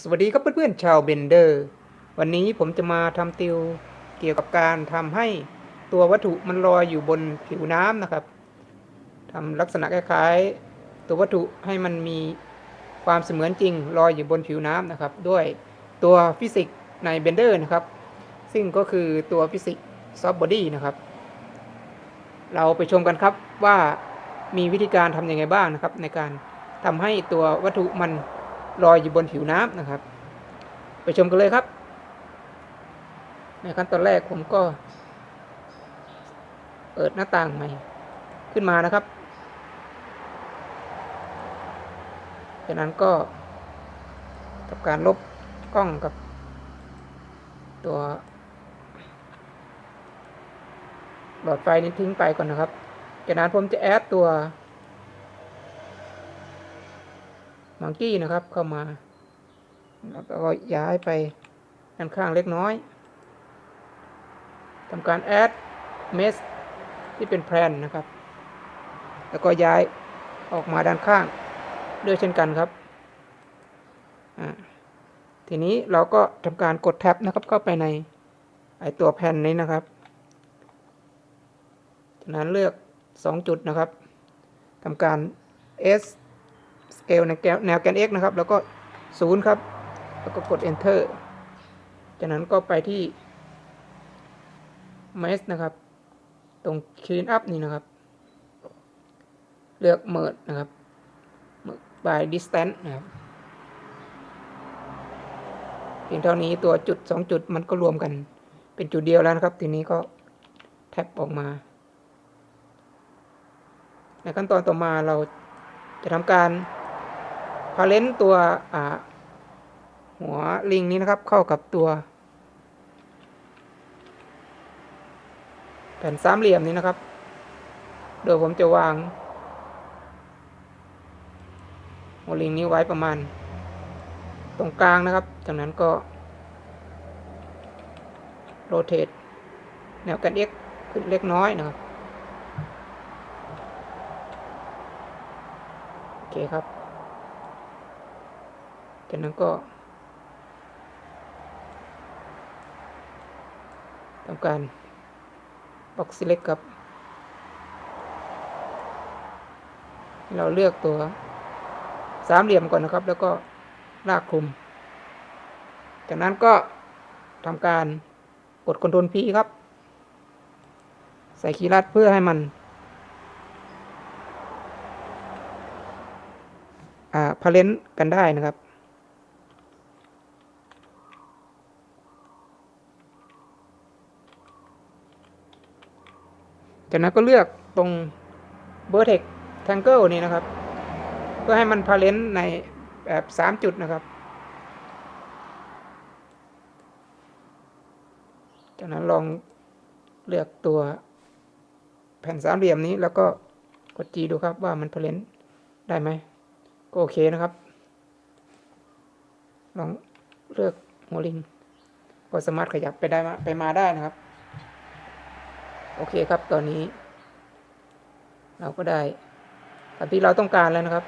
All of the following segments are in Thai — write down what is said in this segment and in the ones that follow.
สวัสดีครับเพื่อนๆชาวเบนเดอร์ วันนี้ผมจะมาทำติวเกี่ยวกับการทำให้ตัววัตถุมันลอยอยู่บนผิวน้ำนะครับทำลักษณะคล้ายๆ ตัววัตถุให้มันมีความเสมือนจริงลอยอยู่บนผิวน้ำนะครับ ด้วยตัวฟิสิกส์ในเบนเดอร์นะครับ ซึ่งก็คือตัวฟิสิกส์ซอฟต์บอดี้นะครับ เราไปชมกันครับว่ามีวิธีการทำยังไงบ้างนะครับ ในการทำให้ตัววัตถุมัน ลอยอยู่บนผิวน้ำนะครับ ไปชมกันเลยครับ ในขั้นตอนแรกผมก็ เปิดหน้าต่างใหม่ขึ้นมานะครับจากนั้นก็ทำการลบกล้องกับตัวหลอดไฟนี้ทิ้งไปก่อนนะครับ จากนั้นผมจะแอดตัว มังกี้นะครับเข้ามา แล้วก็ย้ายไปด้านข้างเล็กน้อยทำการแอดเมสที่เป็นแพลนนะครับ แล้วก็ย้ายออกมาด้านข้างด้วยเช่นกันครับ ทีนี้เราก็ทำการกดแท็บนะครับเข้าไปในไอตัวแผ่นนี้นะครับ จากนั้นเลือก 2 จุดนะครับทำการ S L ในแนวแนวแกน x นะครับ แล้วก็0ครับ แล้วก็กด enter จากนั้นก็ไปที่ mesh นะครับ ตรง clean up นี่นะครับ เลือก merge นะครับ merge by distance นะครับเพียงเท่านี้ตัวจุด 2 จุดมันก็รวมกันเป็นจุดเดียวแล้วนะครับ ทีนี้ก็แท็บออกมา ในขั้นตอนต่อมาเราจะทำการ พาเลนตัวหัวลิงนี้นะครับเข้ากับตัวแผ่นสามเหลี่ยมนี้นะครับโดยผมจะวางหัวลิงนี้ไว้ประมาณ ตรงกลางนะครับ จากนั้นก็โรเตทแนวกัน x ขึ้นเล็กน้อยนะครับ โอเคครับ จากนั้นก็ทำการบล็อก select ครับ เราเลือกตัวสามเหลี่ยมก่อนนะครับ แล้วก็ลากคลุม จากนั้นก็ทำการกด Ctrl P ครับ ใส่คีย์ลัดเพื่อให้มันอ่าพาเลนกันได้นะครับ จากนั้นก็เลือกตรง vertex tangle นี้นะครับ เพื่อให้มันพาเลนในแบบสามจุดนะครับ จากนั้นลองเลือกตัวแผ่นสามเหลี่ยมนี้แล้วก็กด G ดูครับว่ามันพาเลนได้ไหมก็โอเคนะครับ ลองเลือกหัวลิงก็สามารถขยับไปได้ไปมาได้นะครับ โอเคครับตอนนี้ เราก็ได้ตามที่เราต้องการแล้วนะครับ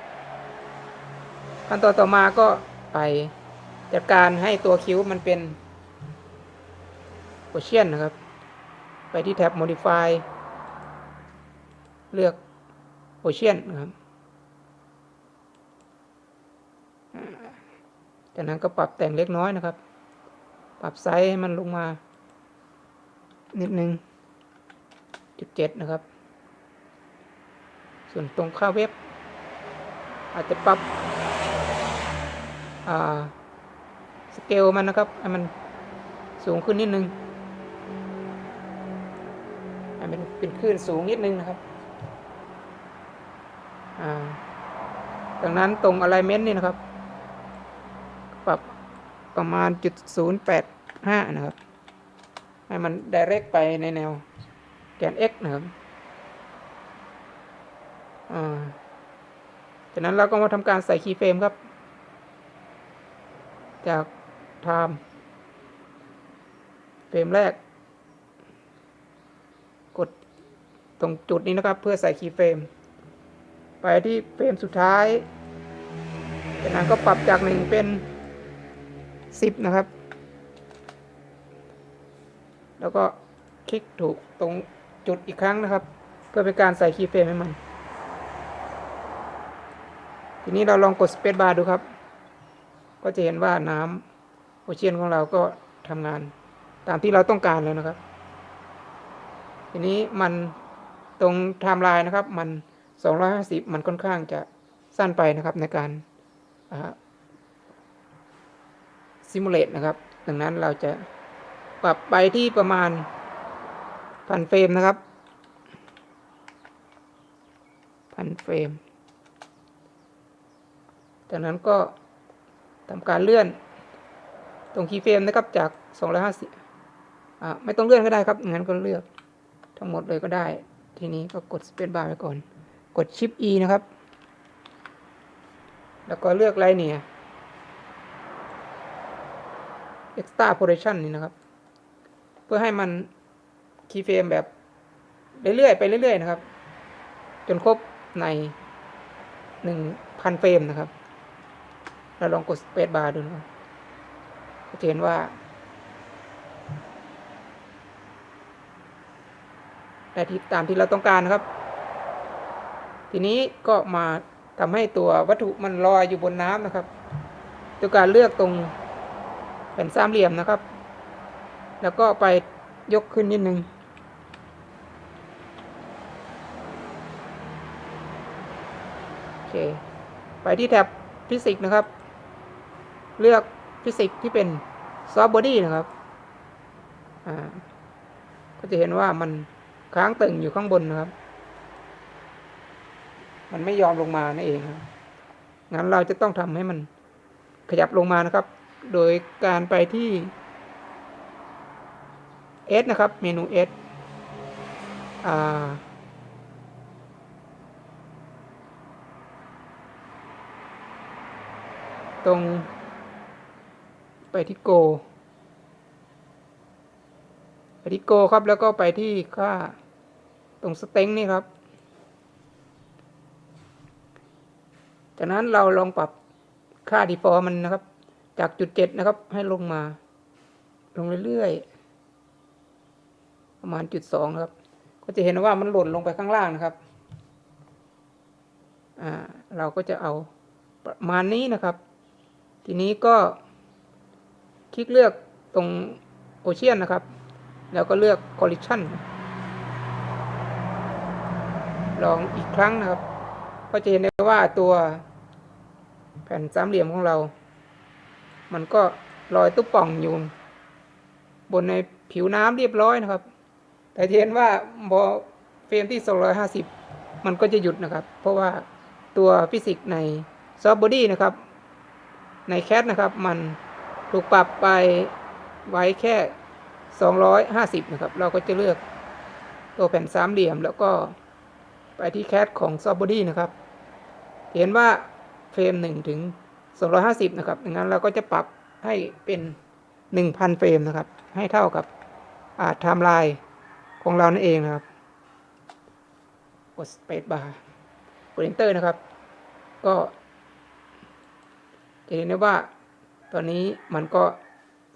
ขั้นตอนต่อมาก็ไปจัดการให้ตัวคิ้วมันเป็นโ o เชียนนะครับ ไปที่แท็บ modify เลือกโ o เชียนนะครับจากนั้นก็ปรับแต่งเล็กน้อยนะครับ ปรับไซส์ให้มันลงมา นิดนึง จุดเจ็ดนะครับ ส่วนตรงค่าเว็บ อาจจะปรับสเกลมันนะครับให้มันสูงขึ้นนิดนึงให้มันเป็นคลื่นสูงนิดนึงนะครับดังนั้นตรง alignment นี่นะครับ ปรับประมาณจุดศูนย์แปดห้านะครับ ให้มัน direct ไปในแนว แกน x นะครับอ่าจากนั้นเราก็มาทำการใส่คีย์เฟรมครับ จาก time เฟรมแรก กดตรงจุดนี้นะครับ เพื่อใส่คีย์เฟรม ไปที่เฟรมสุดท้าย จากนั้นก็ปรับจากหนึ่งเป็นสิบนะครับ แล้วก็คลิกถูกตรง จุดอีกครั้งนะครับ เพื่อเป็นการใส่คีย์เฟรมให้มัน ทีนี้เราลองกดสเปซบาร์ดูครับ ก็จะเห็นว่าน้ำโอเชียนของเราก็ทำงานตามที่เราต้องการแล้วนะครับ ทีนี้มันตรงไทม์ไลน์นะครับ มัน 250 มันค่อนข้างจะสั้นไปนะครับในการซิมูเลตนะครับ ดังนั้นเราจะปรับไปที่ประมาณ พันเฟรมนะครับ พันเฟรม จากนั้นก็ทำการเลื่อนตรงคีย์เฟรมนะครับจาก 250อ่าไม่ต้องเลื่อนก็ได้ครับ งั้นก็เลือกทั้งหมดเลยก็ได้ ทีนี้ก็กดสเปซบาร์ไว้ก่อน กดชิป E นะครับ แล้วก็เลือกไรเนี่ย extra position นี่นะครับ เพื่อให้มัน คีย์เฟรมแบบเรื่อยๆไปเรื่อยๆนะครับ จนครบใน 1,000 เฟรมนะครับ เราลองกดสเปซบาร์ดูนะครับจะเห็นว่า ได้ที่ตามที่เราต้องการนะครับ ทีนี้ก็มาทำให้ตัววัตถุมันลอยอยู่บนน้ำนะครับโดยการเลือกตรงแผ่นสามเหลี่ยมนะครับ แล้วก็ไปยกขึ้นนิดนึง โอเค ไปที่แท็บฟิสิกส์นะครับ เลือกฟิสิกส์ที่เป็นซอฟต์บอดี้นะครับอ่าก็จะเห็นว่ามันค้างตึงอยู่ข้างบนนะครับ มันไม่ยอมลงมานั่นเองครับงั้นเราจะต้องทำให้มันขยับลงมานะครับ โดยการไปที่ S นะครับ เมนู S อ่า ตรง ไปที่ Go ไปที่ Go ครับแล้วก็ไปที่ค่าตรงสเต็งนี่ครับ จากนั้นเราลองปรับค่า default มันนะครับ จากจุดเจ็ดนะครับ ให้ลงมา ลงเรื่อยๆ ประมาณจุดสองครับ ก็จะเห็นว่ามันหล่นลงไปข้างล่างนะครับ อ่า เราก็จะเอาประมาณนี้นะครับ ทีนี้ก็คลิกเลือกตรงโอเชียนนะครับ แล้วก็เลือก collision ลองอีกครั้งนะครับ ก็จะเห็นได้ว่าตัวแผ่นสามเหลี่ยมของเรา มันก็ลอยตุ๊บป่องอยู่ บนในผิวน้ำเรียบร้อยนะครับ แต่เห็นว่าพอเฟรมที่ 250 มันก็จะหยุดนะครับ เพราะว่าตัวฟิสิกส์ในซอฟต์บอดี้นะครับ ในแคทนะครับ มันถูกปรับไปไว้แค่ 250 นะครับ เราก็จะเลือกตัวแผ่นสามเหลี่ยม แล้วก็ไปที่แคทของซอฟต์บอดี้นะครับ เห็นว่าเฟรม1ถึง 250 นะครับดังนั้นเราก็จะปรับให้เป็น 1,000 เฟรมนะครับ ให้เท่ากับอาไทม์ไลน์ของเรานั่นเองนะครับ กด Space Bar กด Enter นะครับ ก็ จะเห็นได้ว่าตอนนี้มันก็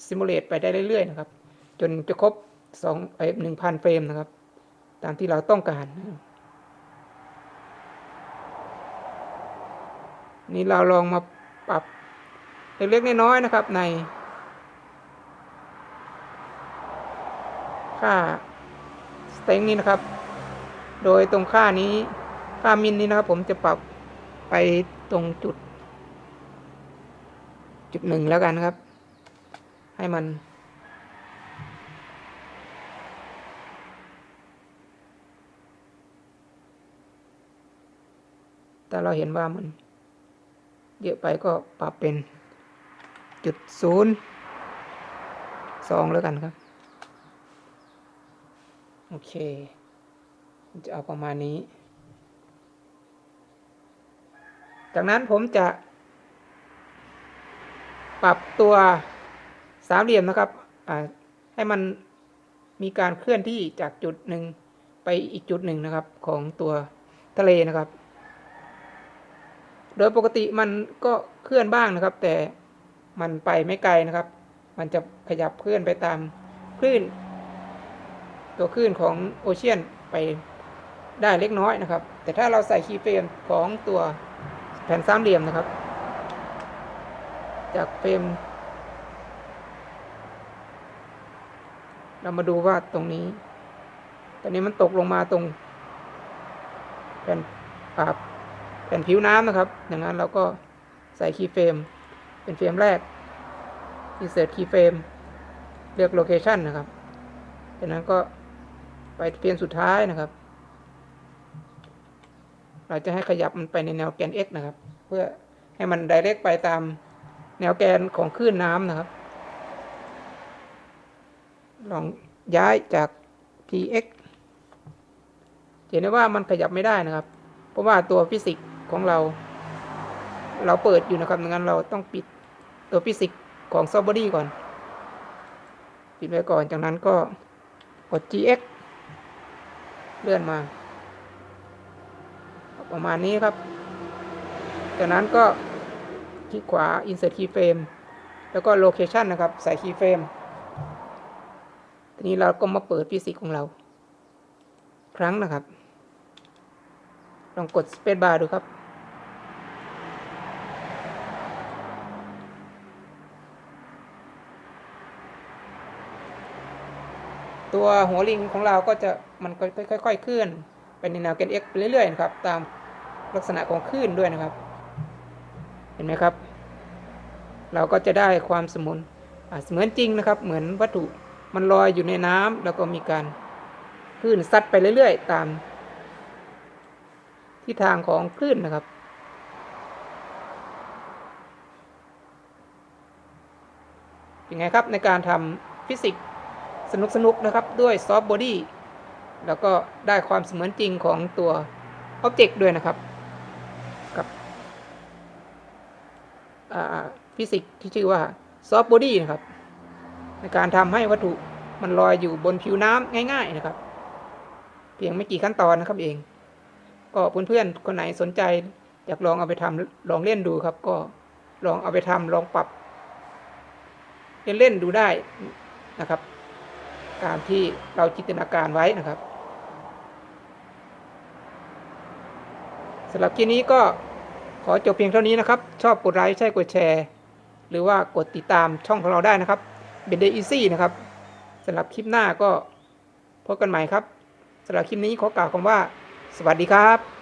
ซิมูเลตไปได้เรื่อยๆนะครับ จนจะครบ2เอ้1,000เฟรมนะครับ ตามที่เราต้องการ นี่เราลองมาปรับเล็กๆน้อยๆนะครับใน ค่าสเต็งนี้นะครับ โดยตรงค่านี้ค่ามินนี้นะครับ ผมจะปรับไปตรงจุด จุดหนึ่งแล้วกันครับ ให้มัน แต่เราเห็นว่ามัน เยอะไปก็ปรับเป็นจุดศูนย์สองแล้วกันครับ โอเค จะเอาประมาณนี้ จากนั้นผมจะ ปรับตัวสามเหลี่ยมนะครับให้มันมีการเคลื่อนที่จากจุดหนึ่งไปอีกจุดหนึ่งนะครับของตัวทะเลนะครับ โดยปกติมันก็เคลื่อนบ้างนะครับ แต่มันไปไม่ไกลนะครับ มันจะขยับเคลื่อนไปตามคลื่น ตัวคลื่นของโอเชียนไปได้เล็กน้อยนะครับ แต่ถ้าเราใส่คีย์เฟรมของตัวแผ่นสามเหลี่ยมนะครับ จากเฟรม เรามาดูว่าตรงนี้ ตอนนี้มันตกลงมาตรงแผ่นแผ่นผิวน้ำนะครับ อย่างนั้นเราก็ใส่คีย์เฟรมเป็นเฟรมแรก insert keyframe เลือก location นะครับ จากนั้นก็ไปเฟรมสุดท้ายนะครับ เราจะให้ขยับมันไปในแนวแกน x นะครับ เพื่อให้มัน direct ไปตาม แนวแกนของคลื่นน้ำนะครับ ลองย้ายจาก px เห็นได้ว่ามันขยับไม่ได้นะครับ เพราะว่าตัวฟิสิกส์ของเรา เราเปิดอยู่นะครับดังนั้นเราต้องปิดตัวฟิสิกส์ของซอฟต์บอดี้ก่อน ปิดไว้ก่อน จากนั้นก็กด gx เลื่อนมา ประมาณนี้ครับ จากนั้นก็ คลิกขวา insert keyframe แล้วก็ location นะครับใส่ keyframe ทีนี้เราก็มาเปิดฟิสิกส์ของเรา ครั้งนะครับ ลองกด space bar ดูครับ ตัวหัวลิงของเราก็จะมันก็ค่อยๆเคลื่อนไปในแนวแกน x ไปเรื่อยๆนะครับ ตามลักษณะของคลื่นด้วยนะครับ ห็นไหมครับ เราก็จะได้ความสมุนเสมือนจริงนะครับ เหมือนวัตถุมันลอยอยู่ในน้ำแล้วก็มีการคลื่นซัดไปเรื่อยๆ ตามทิศทางของคลื่นนะครับ เป็นไงครับในการทำฟิสิกส์สนุกๆนะครับด้วยซอฟต์บอดี้แล้วก็ได้ความเสมือนจริงของตัวอ็อบเจกต์ด้วยนะครับ ฟิสิกส์ที่ชื่อว่าซอฟต์บอดี้นะครับในการทำให้วัตถุมันลอยอยู่บนผิวน้ำง่าย ๆนะครับ เพียงไม่กี่ขั้นตอนนะครับเอง ก็เพื่อนๆคนไหนสนใจอยากลองเอาไปทำลองเล่นดูครับ ก็ลองเอาไปทำลองปรับเล่นๆดูได้นะครับ ตามที่เราจินตนาการไว้นะครับสำหรับคลิปนี้ก็ ขอจบเพียงเท่านี้นะครับ ชอบกดไลค์ใช่กดแชร์ หรือว่ากดติดตามช่องของเราได้นะครับเบนเดอีซี่นะครับสำหรับคลิปหน้าก็พบกันใหม่ครับสำหรับคลิปนี้ขอกล่าวคำว่า สวัสดีครับ